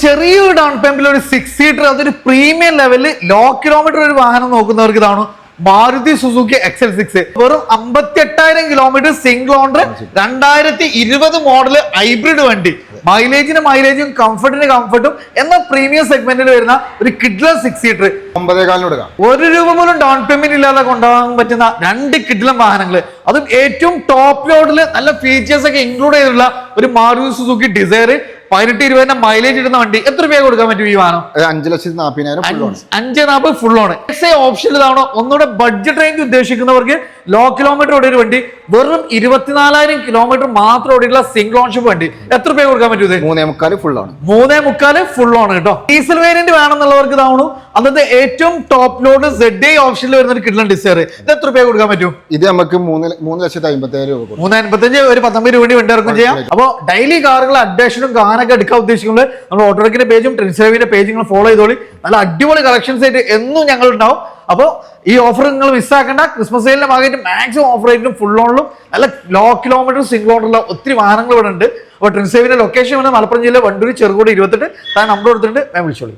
ചെറിയൊരു ഡൗൺ പേയ്മെന്റിൽ ഒരു സിക്സ് സീറ്റർ അതൊരു പ്രീമിയം ലെവലിൽ ലോ കിലോമീറ്റർ ഒരു വാഹനം നോക്കുന്നവർക്ക് ഇതാണ് മാരുതി സുസുക്കി എക്സൽ സിക്സ് വെറും അമ്പത്തി എട്ടായിരം കിലോമീറ്റർ സിംഗിൾ ഓണർ രണ്ടായിരത്തി ഇരുപത് മോഡൽ ഹൈബ്രിഡ് വണ്ടി. മൈലേജിന് മൈലേജും കംഫർട്ടിന് കംഫർട്ടും എന്ന പ്രീമിയം സെഗ്മെന്റിൽ വരുന്ന ഒരു കിഡ്ല സിക്സ് സീറ്റർ ഒരു രൂപ പോലും ഡൗൺ പേയ്മെന്റ് ഇല്ലാതെ കൊണ്ടുപോകാൻ പറ്റുന്ന രണ്ട് കിഡ്ലം വാഹനങ്ങൾ അതും ഏറ്റവും ടോപ്പ് ലോഡിൽ നല്ല ഫീച്ചേഴ്സ് ഒക്കെ ഇൻക്ലൂഡ് ചെയ്തിട്ടുള്ള ഒരു മാരുതി സുസുക്കി ഡിസയർ പതിനെട്ട് ഇരുപതിന്റെ മൈലേജ് ഇടുന്ന വണ്ടി എത്ര രൂപ കൊടുക്കാൻ പറ്റും ഈ വാഹനം? അഞ്ചു ലക്ഷത്തി നാപ്പതിനായിരം. അഞ്ച് നാൽപ്പത് ഫുൾ ആണ് എക്സ് ഓപ്ഷൻ ഇതാണോ? ഒന്നുകൂടെ ബഡ്ജറ്റ് റേഞ്ച് ഉദ്ദേശിക്കുന്നവർക്ക് ലോ കിലോമീറ്റർ ഓടിയ ഒരു വണ്ടി വെറും ഇരുപത്തിനാലായിരം കിലോമീറ്റർ മാത്രം ഓടിയുള്ള സിംഗിൾ ഓൺഷിപ്പ് വണ്ടി. എത്ര രൂപ കൊടുക്കാൻ പറ്റും ഇത്? മൂന്നേ മുക്കാൽ ഫുൾ ആണ് മൂന്നേ മുക്കാൽ ഫുൾ ആണ് കേട്ടോ. ഡീസൽ വേരിയന്റ് വേണമെന്നുള്ളവർക്ക് ഇതാവണു. അന്നത്തെ ഏറ്റവും ടോപ്പ് ലോഡ് സെഡ് ഐ ഓപ്ഷനിൽ വരുന്ന ഒരു കിട്ടുന്ന ഡിസയർ ഇത് എത്ര രൂപ കൊടുക്കാൻ പറ്റും? ഇത് നമുക്ക് മൂന്ന് ലക്ഷത്തി അമ്പത്തി രൂപ മൂന്ന് അമ്പത്തഞ്ച് ഒരു പത്തൊമ്പത് രൂപ വണ്ടി ഇറക്കും ചെയ്യാം. അപ്പോൾ ഡെയിലി കാറുകൾ അപ്ഡേഷനും കാറൊക്കെ എടുക്കാൻ ഉദ്ദേശിക്കുന്നത് നമ്മൾ ഓട്ടോറിക്കിന്റെ പേജും ട്രിൻസേവിന്റെ പേജും ഫോളോ ചെയ്തോളി. നല്ല അടിപൊളി കളക്ഷൻസ് ആയിട്ട് എന്നും ഞങ്ങൾ ഉണ്ടാവും അപ്പോൾ ഈ ഓഫർ നിങ്ങൾ മിസ്സാക്കേണ്ട ക്രിസ്മസ് സെയിലിന്റെ ഭാഗമായിട്ട് മാക്സിമം ഓഫർ ആയിട്ടും ഫുൾ ഓണിലും നല്ല ലോ കിലോമീറ്റർ സിംഗിൾ ഓണറുള്ള ഒത്തിരി വാഹനങ്ങൾ ഇവിടെ ഉണ്ട്. അപ്പോൾ ട്രിൻസേവിന്റെ ലൊക്കേഷൻ വന്ന് മലപ്പുറം ജില്ലയിലെ വണ്ടൂരി ചെറുകോട് ഇരുപത്തെട്ട്. താൻ നമ്പർ കൊടുത്തിട്ടുണ്ട് ഞാൻ വിളിച്ചോളൂ.